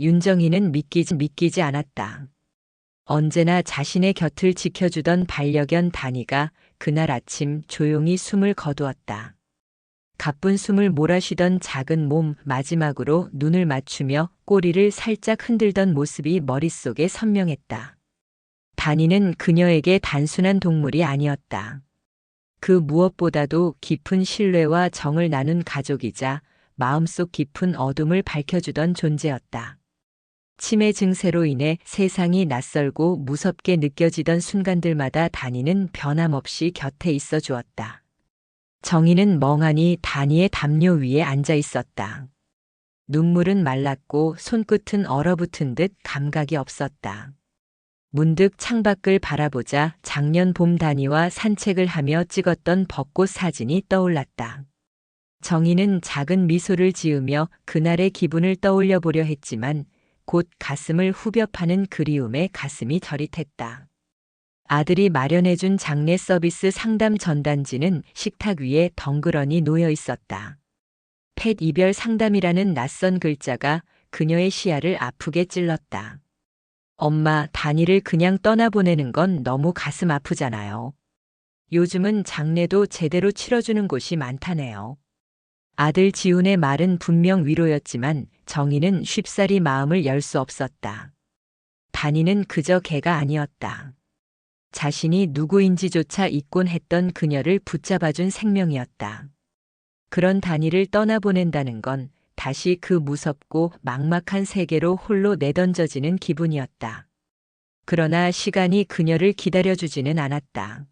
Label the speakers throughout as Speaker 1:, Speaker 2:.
Speaker 1: 윤정이는 믿기지 믿기지 않았다. 언제나 자신의 곁을 지켜주던 반려견 다니가 그날 아침 조용히 숨을 거두었다. 가쁜 숨을 몰아쉬던 작은 몸 마지막으로 눈을 맞추며 꼬리를 살짝 흔들던 모습이 머릿속에 선명했다. 다니는 그녀에게 단순한 동물이 아니었다. 그 무엇보다도 깊은 신뢰와 정을 나눈 가족이자 마음속 깊은 어둠을 밝혀주던 존재였다. 치매 증세로 인해 세상이 낯설고 무섭게 느껴지던 순간들마다 다니는 변함없이 곁에 있어 주었다. 정희는 멍하니 다니의 담요 위에 앉아 있었다. 눈물은 말랐고 손끝은 얼어붙은 듯 감각이 없었다. 문득 창밖을 바라보자 작년 봄 다니와 산책을 하며 찍었던 벚꽃 사진이 떠올랐다. 정희는 작은 미소를 지으며 그날의 기분을 떠올려 보려 했지만 곧 가슴을 후벼 파는 그리움에 가슴이 저릿했다. 아들이 마련해준 장례 서비스 상담 전단지는 식탁 위에 덩그러니 놓여 있었다. 펫 이별 상담이라는 낯선 글자가 그녀의 시야를 아프게 찔렀다. 엄마, 단이를 그냥 떠나보내는 건 너무 가슴 아프잖아요. 요즘은 장례도 제대로 치러주는 곳이 많다네요. 아들 지훈의 말은 분명 위로였지만 정희는 쉽사리 마음을 열 수 없었다. 단이는 그저 개가 아니었다. 자신이 누구인지조차 잊곤 했던 그녀를 붙잡아준 생명이었다. 그런 단이를 떠나보낸다는 건 다시 그 무섭고 막막한 세계로 홀로 내던져지는 기분이었다. 그러나 시간이 그녀를 기다려주지는 않았다.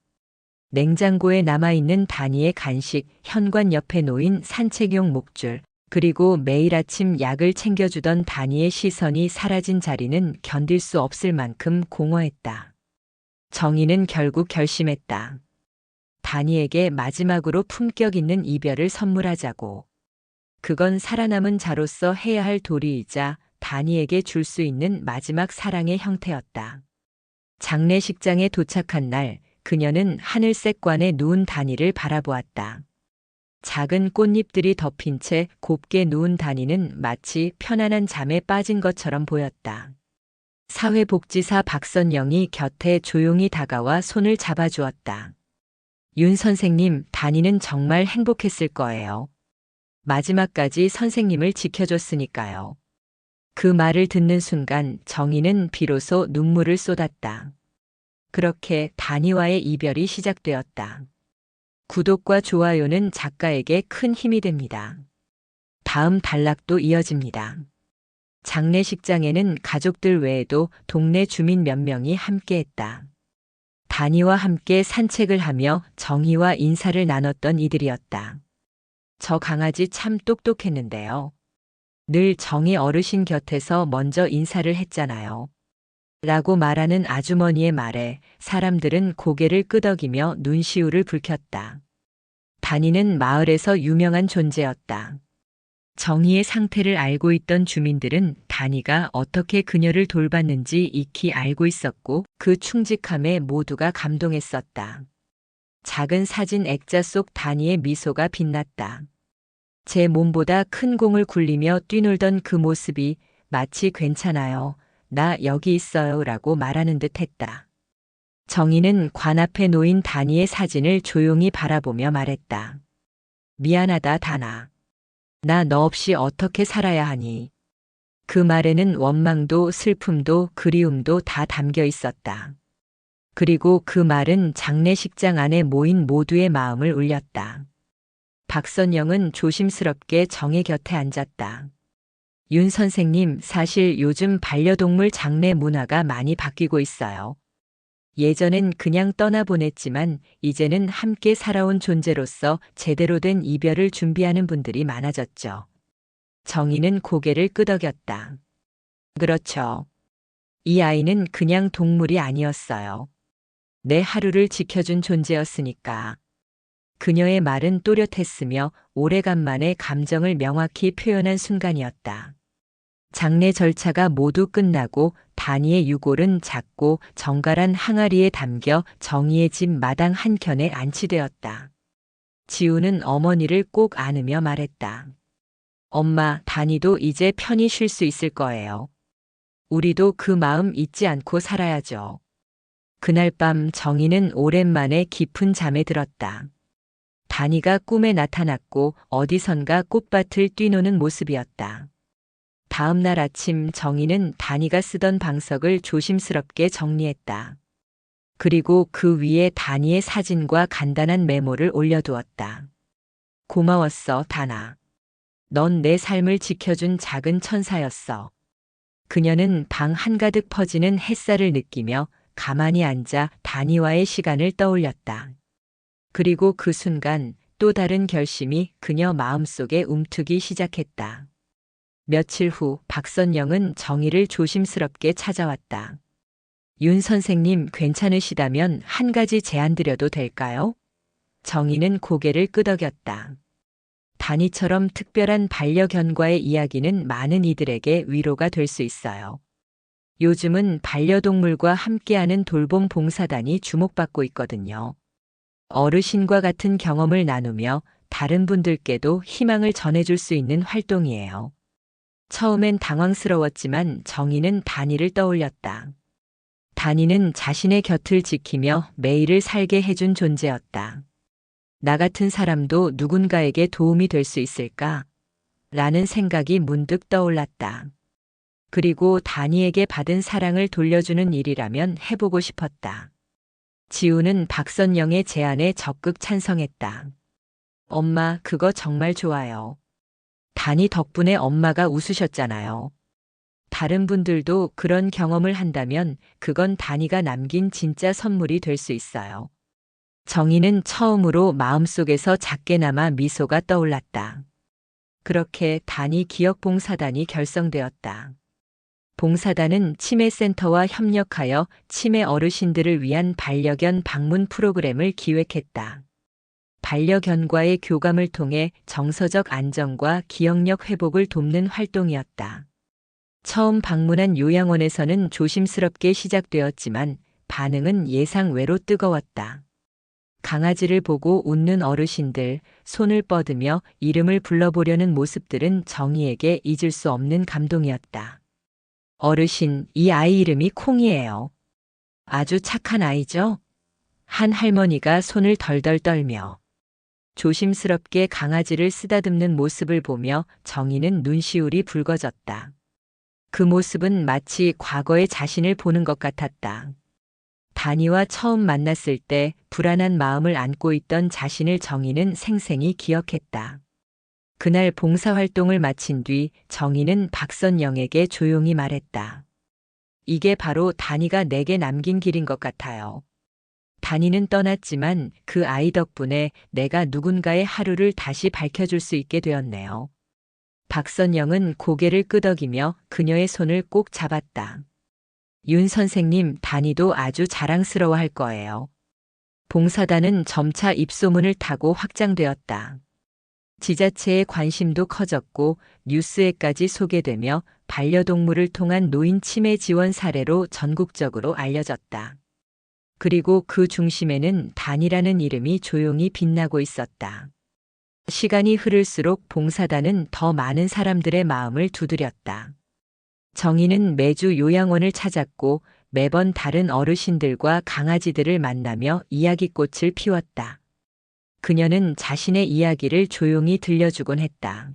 Speaker 1: 냉장고에 남아있는 단위의 간식, 현관 옆에 놓인 산책용 목줄, 그리고 매일 아침 약을 챙겨주던 단위의 시선이 사라진 자리는 견딜 수 없을 만큼 공허했다. 정희는 결국 결심했다. 단위에게 마지막으로 품격 있는 이별을 선물하자고. 그건 살아남은 자로서 해야 할 도리이자 단위에게 줄 수 있는 마지막 사랑의 형태였다. 장례식장에 도착한 날, 그녀는 하늘색 관에 누운 단위를 바라보았다. 작은 꽃잎들이 덮인 채 곱게 누운 단위는 마치 편안한 잠에 빠진 것처럼 보였다. 사회복지사 박선영이 곁에 조용히 다가와 손을 잡아주었다. 윤 선생님, 단위는 정말 행복했을 거예요. 마지막까지 선생님을 지켜줬으니까요. 그 말을 듣는 순간 정희는 비로소 눈물을 쏟았다. 그렇게 단위와의 이별이 시작되었다. 구독과 좋아요는 작가에게 큰 힘이 됩니다. 다음 단락도 이어집니다. 장례식장에는 가족들 외에도 동네 주민 몇 명이 함께했다. 단위와 함께 산책을 하며 정희와 인사를 나눴던 이들이었다. 저 강아지 참 똑똑했는데요. 늘 정희 어르신 곁에서 먼저 인사를 했잖아요. 라고 말하는 아주머니의 말에 사람들은 고개를 끄덕이며 눈시울을 붉혔다. 단이는 마을에서 유명한 존재였다. 정희의 상태를 알고 있던 주민들은 단이가 어떻게 그녀를 돌봤는지 익히 알고 있었고 그 충직함에 모두가 감동했었다. 작은 사진 액자 속 단이의 미소가 빛났다. 제 몸보다 큰 공을 굴리며 뛰놀던 그 모습이 마치 괜찮아요. 나 여기 있어요. 라고 말하는 듯 했다. 정희는 관 앞에 놓인 단이의 사진을 조용히 바라보며 말했다. 미안하다, 다나. 나 너 없이 어떻게 살아야 하니? 그 말에는 원망도 슬픔도 그리움도 다 담겨 있었다. 그리고 그 말은 장례식장 안에 모인 모두의 마음을 울렸다. 박선영은 조심스럽게 정의 곁에 앉았다. 윤 선생님, 사실 요즘 반려동물 장례 문화가 많이 바뀌고 있어요. 예전엔 그냥 떠나보냈지만 이제는 함께 살아온 존재로서 제대로 된 이별을 준비하는 분들이 많아졌죠. 정희는 고개를 끄덕였다. 그렇죠. 이 아이는 그냥 동물이 아니었어요. 내 하루를 지켜준 존재였으니까. 그녀의 말은 또렷했으며 오래간만에 감정을 명확히 표현한 순간이었다. 장례 절차가 모두 끝나고 단이의 유골은 작고 정갈한 항아리에 담겨 정희의 집 마당 한켠에 안치되었다. 지우는 어머니를 꼭 안으며 말했다. 엄마, 단이도 이제 편히 쉴 수 있을 거예요. 우리도 그 마음 잊지 않고 살아야죠. 그날 밤 정희는 오랜만에 깊은 잠에 들었다. 다니가 꿈에 나타났고 어디선가 꽃밭을 뛰노는 모습이었다. 다음 날 아침 정희는 다니가 쓰던 방석을 조심스럽게 정리했다. 그리고 그 위에 다니의 사진과 간단한 메모를 올려두었다. 고마웠어, 다나. 넌내 삶을 지켜준 작은 천사였어. 그녀는 방 한가득 퍼지는 햇살을 느끼며 가만히 앉아 다니와의 시간을 떠올렸다. 그리고 그 순간 또 다른 결심이 그녀 마음속에 움트기 시작했다. 며칠 후 박선영은 정희를 조심스럽게 찾아왔다. 윤 선생님 괜찮으시다면 한 가지 제안 드려도 될까요? 정희는 고개를 끄덕였다. 단이처럼 특별한 반려견과의 이야기는 많은 이들에게 위로가 될 수 있어요. 요즘은 반려동물과 함께하는 돌봄 봉사단이 주목받고 있거든요. 어르신과 같은 경험을 나누며 다른 분들께도 희망을 전해줄 수 있는 활동이에요. 처음엔 당황스러웠지만 정희는 단이를 떠올렸다. 단이는 자신의 곁을 지키며 매일을 살게 해준 존재였다. 나 같은 사람도 누군가에게 도움이 될 수 있을까? 라는 생각이 문득 떠올랐다. 그리고 다니에게 받은 사랑을 돌려주는 일이라면 해보고 싶었다. 지우는 박선영의 제안에 적극 찬성했다. 엄마, 그거 정말 좋아요. 다니 덕분에 엄마가 웃으셨잖아요. 다른 분들도 그런 경험을 한다면 그건 다니가 남긴 진짜 선물이 될 수 있어요. 정희는 처음으로 마음속에서 작게나마 미소가 떠올랐다. 그렇게 단위 기억봉사단이 결성되었다. 봉사단은 치매센터와 협력하여 치매 어르신들을 위한 반려견 방문 프로그램을 기획했다. 반려견과의 교감을 통해 정서적 안정과 기억력 회복을 돕는 활동이었다. 처음 방문한 요양원에서는 조심스럽게 시작되었지만 반응은 예상 외로 뜨거웠다. 강아지를 보고 웃는 어르신들, 손을 뻗으며 이름을 불러보려는 모습들은 정희에게 잊을 수 없는 감동이었다. 어르신, 이 아이 이름이 콩이에요. 아주 착한 아이죠? 한 할머니가 손을 덜덜 떨며 조심스럽게 강아지를 쓰다듬는 모습을 보며 정희는 눈시울이 붉어졌다. 그 모습은 마치 과거의 자신을 보는 것 같았다. 다니와 처음 만났을 때 불안한 마음을 안고 있던 자신을 정희는 생생히 기억했다. 그날 봉사활동을 마친 뒤 정희는 박선영에게 조용히 말했다. 이게 바로 다니가 내게 남긴 길인 것 같아요. 다니는 떠났지만 그 아이 덕분에 내가 누군가의 하루를 다시 밝혀줄 수 있게 되었네요. 박선영은 고개를 끄덕이며 그녀의 손을 꼭 잡았다. 윤 선생님 단위도 아주 자랑스러워 할 거예요. 봉사단은 점차 입소문을 타고 확장되었다. 지자체의 관심도 커졌고 뉴스에까지 소개되며 반려동물을 통한 노인 치매 지원 사례로 전국적으로 알려졌다. 그리고 그 중심에는 단이라는 이름이 조용히 빛나고 있었다. 시간이 흐를수록 봉사단은 더 많은 사람들의 마음을 두드렸다. 정희는 매주 요양원을 찾았고 매번 다른 어르신들과 강아지들을 만나며 이야기꽃을 피웠다. 그녀는 자신의 이야기를 조용히 들려주곤 했다.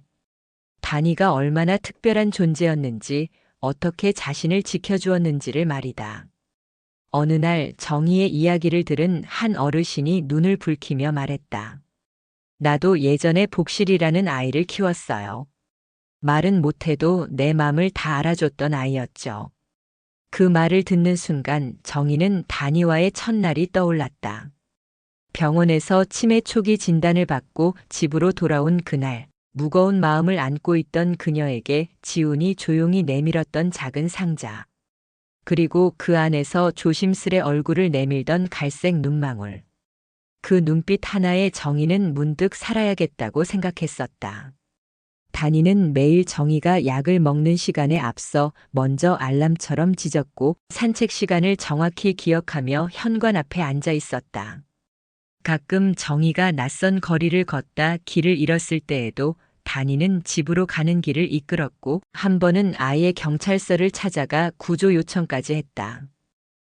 Speaker 1: 다니가 얼마나 특별한 존재였는지, 어떻게 자신을 지켜주었는지를 말이다. 어느 날 정희의 이야기를 들은 한 어르신이 눈을 붉히며 말했다. 나도 예전에 복실이라는 아이를 키웠어요. 말은 못해도 내 맘을 다 알아줬던 아이였죠. 그 말을 듣는 순간 정희는 다니와의 첫날이 떠올랐다. 병원에서 치매 초기 진단을 받고 집으로 돌아온 그날, 무거운 마음을 안고 있던 그녀에게 지훈이 조용히 내밀었던 작은 상자. 그리고 그 안에서 조심스레 얼굴을 내밀던 갈색 눈망울. 그 눈빛 하나에 정희는 문득 살아야겠다고 생각했었다. 다니는 매일 정희가 약을 먹는 시간에 앞서 먼저 알람처럼 짖었고 산책 시간을 정확히 기억하며 현관 앞에 앉아 있었다. 가끔 정희가 낯선 거리를 걷다 길을 잃었을 때에도 단이는 집으로 가는 길을 이끌었고 한 번은 아예 경찰서를 찾아가 구조 요청까지 했다.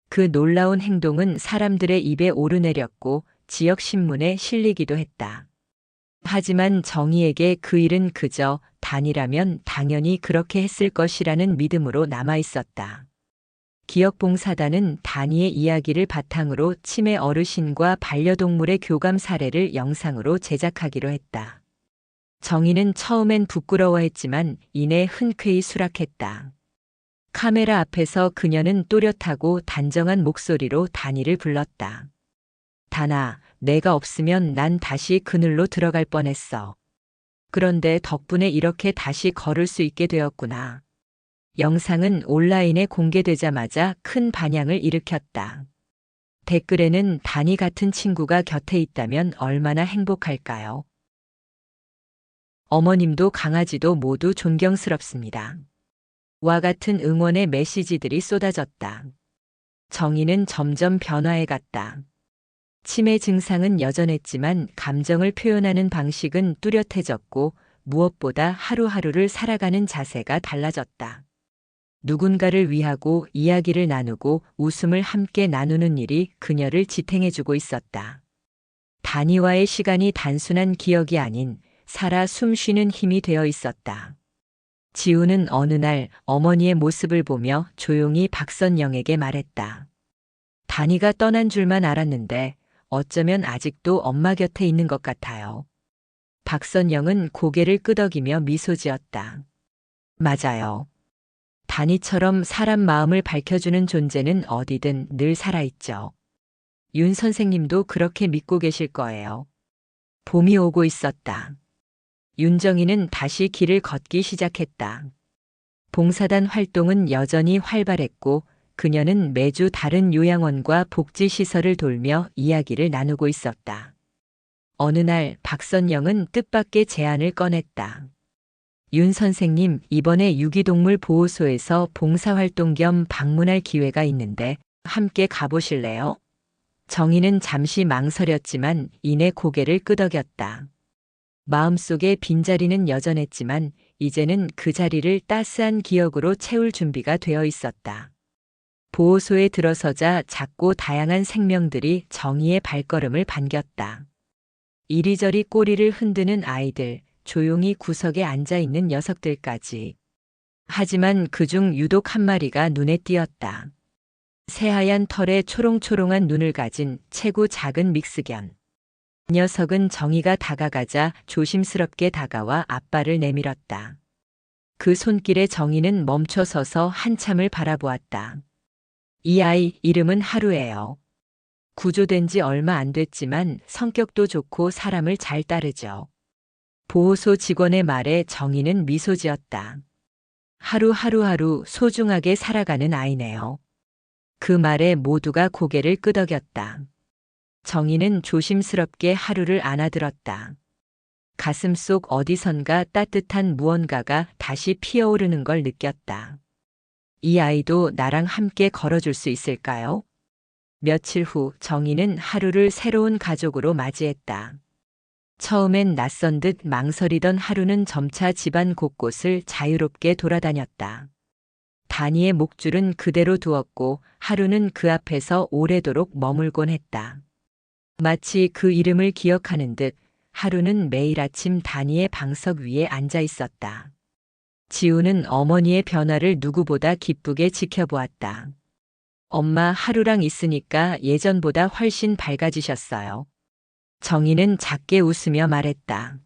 Speaker 1: 그 놀라운 행동은 사람들의 입에 오르내렸고 지역 신문에 실리기도 했다. 하지만 정희에게 그 일은 그저 단이라면 당연히 그렇게 했을 것이라는 믿음으로 남아 있었다. 기억봉사단은 단이의 이야기를 바탕으로 치매 어르신과 반려동물의 교감 사례를 영상으로 제작하기로 했다. 정희는 처음엔 부끄러워했지만 이내 흔쾌히 수락했다. 카메라 앞에서 그녀는 또렷하고 단정한 목소리로 단이를 불렀다. 단아, 내가 없으면 난 다시 그늘로 들어갈 뻔했어. 그런데 덕분에 이렇게 다시 걸을 수 있게 되었구나. 영상은 온라인에 공개되자마자 큰 반향을 일으켰다. 댓글에는 단이 같은 친구가 곁에 있다면 얼마나 행복할까요? 어머님도 강아지도 모두 존경스럽습니다. 와 같은 응원의 메시지들이 쏟아졌다. 정의는 점점 변화해 갔다. 치매 증상은 여전했지만 감정을 표현하는 방식은 뚜렷해졌고 무엇보다 하루하루를 살아가는 자세가 달라졌다. 누군가를 위하고 이야기를 나누고 웃음을 함께 나누는 일이 그녀를 지탱해주고 있었다. 단위와의 시간이 단순한 기억이 아닌 살아 숨쉬는 힘이 되어 있었다. 지우는 어느 날 어머니의 모습을 보며 조용히 박선영에게 말했다. 단이가 떠난 줄만 알았는데 어쩌면 아직도 엄마 곁에 있는 것 같아요. 박선영은 고개를 끄덕이며 미소 지었다. 맞아요. 단이처럼 사람 마음을 밝혀주는 존재는 어디든 늘 살아있죠. 윤 선생님도 그렇게 믿고 계실 거예요. 봄이 오고 있었다. 윤정이는 다시 길을 걷기 시작했다. 봉사단 활동은 여전히 활발했고 그녀는 매주 다른 요양원과 복지시설을 돌며 이야기를 나누고 있었다. 어느 날 박선영은 뜻밖의 제안을 꺼냈다. 윤 선생님, 이번에 유기동물 보호소에서 봉사활동 겸 방문할 기회가 있는데 함께 가보실래요? 정희는 잠시 망설였지만 이내 고개를 끄덕였다. 마음속에 빈자리는 여전했지만 이제는 그 자리를 따스한 기억으로 채울 준비가 되어 있었다. 보호소에 들어서자 작고 다양한 생명들이 정의의 발걸음을 반겼다. 이리저리 꼬리를 흔드는 아이들, 조용히 구석에 앉아 있는 녀석들까지. 하지만 그중 유독 한 마리가 눈에 띄었다. 새하얀 털에 초롱초롱한 눈을 가진 체구 작은 믹스견. 녀석은 정의가 다가가자 조심스럽게 다가와 앞발을 내밀었다. 그 손길에 정의는 멈춰서서 한참을 바라보았다. 이 아이 이름은 하루예요. 구조된 지 얼마 안 됐지만 성격도 좋고 사람을 잘 따르죠. 보호소 직원의 말에 정의는 미소 지었다. 하루하루하루 소중하게 살아가는 아이네요. 그 말에 모두가 고개를 끄덕였다. 정희는 조심스럽게 하루를 안아들었다. 가슴 속 어디선가 따뜻한 무언가가 다시 피어오르는 걸 느꼈다. 이 아이도 나랑 함께 걸어줄 수 있을까요? 며칠 후 정희는 하루를 새로운 가족으로 맞이했다. 처음엔 낯선 듯 망설이던 하루는 점차 집안 곳곳을 자유롭게 돌아다녔다. 다니의 목줄은 그대로 두었고 하루는 그 앞에서 오래도록 머물곤 했다. 마치 그 이름을 기억하는 듯 하루는 매일 아침 다니의 방석 위에 앉아 있었다. 지우는 어머니의 변화를 누구보다 기쁘게 지켜보았다. 엄마 하루랑 있으니까 예전보다 훨씬 밝아지셨어요. 정희는 작게 웃으며 말했다.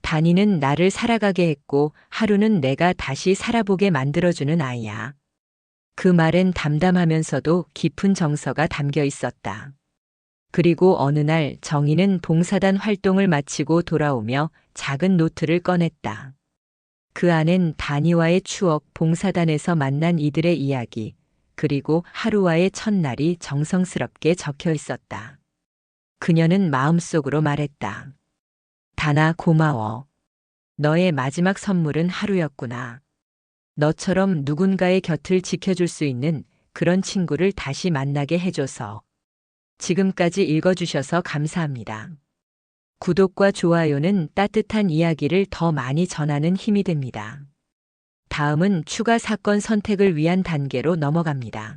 Speaker 1: 다니는 나를 살아가게 했고 하루는 내가 다시 살아보게 만들어주는 아이야. 그 말엔 담담하면서도 깊은 정서가 담겨 있었다. 그리고 어느 날 정희는 봉사단 활동을 마치고 돌아오며 작은 노트를 꺼냈다. 그 안엔 다니와의 추억, 봉사단에서 만난 이들의 이야기, 그리고 하루와의 첫날이 정성스럽게 적혀 있었다. 그녀는 마음속으로 말했다. 다나 고마워. 너의 마지막 선물은 하루였구나. 너처럼 누군가의 곁을 지켜줄 수 있는 그런 친구를 다시 만나게 해줘서. 지금까지 읽어주셔서 감사합니다. 구독과 좋아요는 따뜻한 이야기를 더 많이 전하는 힘이 됩니다. 다음은 추가 사건 선택을 위한 단계로 넘어갑니다.